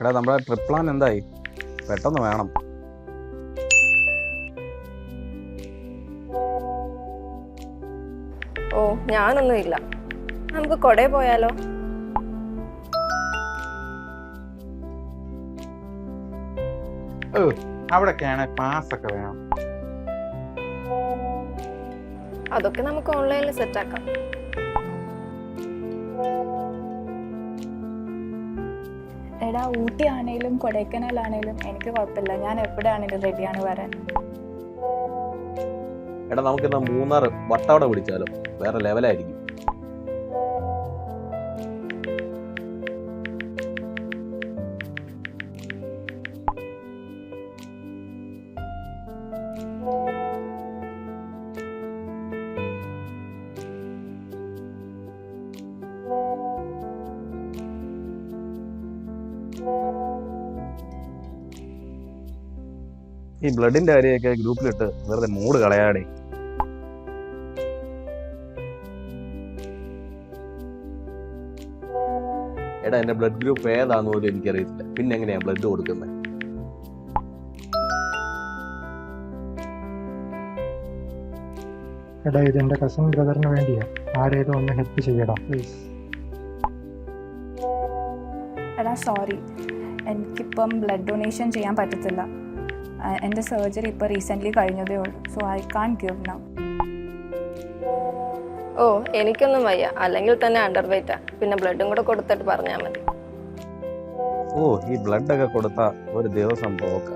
എടാ നമ്മുടെ trip plan എന്തായി? പെട്ടെന്ന് വേണം. ഓ ഞാനൊന്നും ഇല്ല. നമുക്ക് കൊടേ പോയാലോ? അവിടൊക്കെയാണ് പാസ് ഒക്കെ വേണം. അതൊക്കെ നമുക്ക് ഓൺലൈനിൽ സെറ്റ് ആക്കാം എടാ ഊട്ടി ആണെങ്കിലും കൊടൈക്കനാലാണെങ്കിലും എനിക്ക് കുഴപ്പമില്ല. ഞാൻ എപ്പോഴാണെങ്കിലും റെഡിയാണ് വരാൻ? എടാ നമുക്ക് മൂന്നാർ വട്ടവട പിടിച്ചാലോ? വേറെ ലെവലായിരിക്കും ഈ ബ്ലഡിന്റെ കാര്യമൊക്കെ ഗ്രൂപ്പിലിട്ട് വെറുതെ മൂഡ് കളയാടേ. എടാ എന്റെ ബ്ലഡ് ഗ്രൂപ്പ് ഏതാന്ന് പോലും എനിക്കറിയത്തില്ല. പിന്നെ എങ്ങനെയാ ബ്ലഡ് കൊടുക്കുന്നത് എടാ ഇത് എന്റെ കസിൻ ബ്രദറിന് വേണ്ടിയാ. ആരേലും ഒന്ന് ഹെൽപ്പ് ചെയ്യടാ പ്ലീസ് എടാ സോറി എനിക്കിപ്പം ബ്ലഡ് ഡൊണേഷൻ ചെയ്യാൻ പറ്റത്തില്ല. എന്റെ സർജറി ഇപ്പോൾ റീസെന്റ്ലി കഴിഞ്ഞതേ ഉള്ളൂ. So I can give now. ഓ എനിക്കൊന്നും വയ്യ. അല്ലെങ്കിൽ തന്നെ അണ്ടർ വെയിറ്റാ പിന്നെ ബ്ലഡും കൂടെ കൊടുത്തിട്ട് പറഞ്ഞാൽ മതി. ഓ ഈ ബ്ലഡ് ഒക്കെ കൊടുത്ത ഒരു ദിവസം പോക്ക.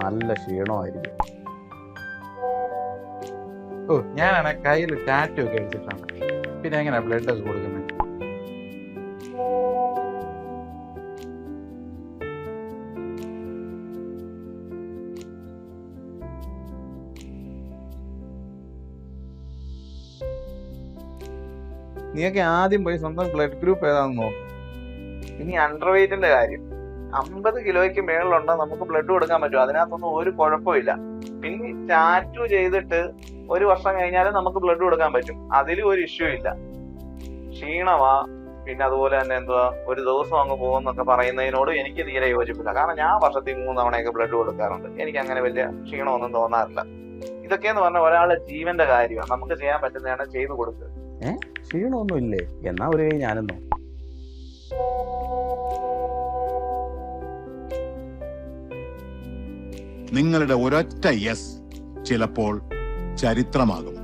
നല്ല ക്ഷീണമായിരിക്കും. ഓ ഞാനാണ് കയ്യിൽ ടാറ്റു ഒക്കെ അടിച്ചിട്ടാണ് പിന്നെ എങ്ങനെയാണ് ബ്ലഡ് ഒക്കെ കൊടുക്കുന്നത്? നീയൊക്കെ ആദ്യം പോയി സ്വന്തം ബ്ലഡ് ഗ്രൂപ്പ് ഏതാണെന്ന് നോക്കും. ഇനി അണ്ടർ വെയിറ്റിന്റെ കാര്യം. അമ്പത് കിലോയ്ക്ക് മേളിലുണ്ടോ നമുക്ക് ബ്ലഡ് കൊടുക്കാൻ പറ്റും. അതിനകത്തൊന്നും ഒരു കുഴപ്പമില്ല പിന്നെ ടാറ്റു ചെയ്തിട്ട് ഒരു വർഷം കഴിഞ്ഞാലും നമുക്ക് ബ്ലഡ് കൊടുക്കാൻ പറ്റും. അതിലും ഒരു ഇഷ്യൂ ഇല്ല. ക്ഷീണമാ. പിന്നെ അതുപോലെ തന്നെ എന്തുവാ? ഒരു ദിവസം അങ്ങ് പോകുന്നൊക്കെ പറയുന്നതിനോട് എനിക്ക് തീരെ യോജിപ്പില്ല. കാരണം ഞാൻ വർഷത്തിൽ മൂന്ന് തവണയൊക്കെ ബ്ലഡ് കൊടുക്കാറുണ്ട്. എനിക്ക് അങ്ങനെ വലിയ ക്ഷീണമൊന്നും തോന്നാറില്ല. ഇതൊക്കെ എന്ന് പറഞ്ഞാൽ ഒരാളുടെ ജീവന്റെ കാര്യമാണ്. നമുക്ക് ചെയ്യാൻ പറ്റുന്നതാണ് ചെയ്തു കൊടുക്കുക. ക്ഷീണമൊന്നും ഇല്ലേ എന്നാ ഒരു കൈ ഞാനെന്നോ. നിങ്ങളുടെ ഒരൊറ്റ യെസ് ചിലപ്പോൾ ചരിത്രമാകും.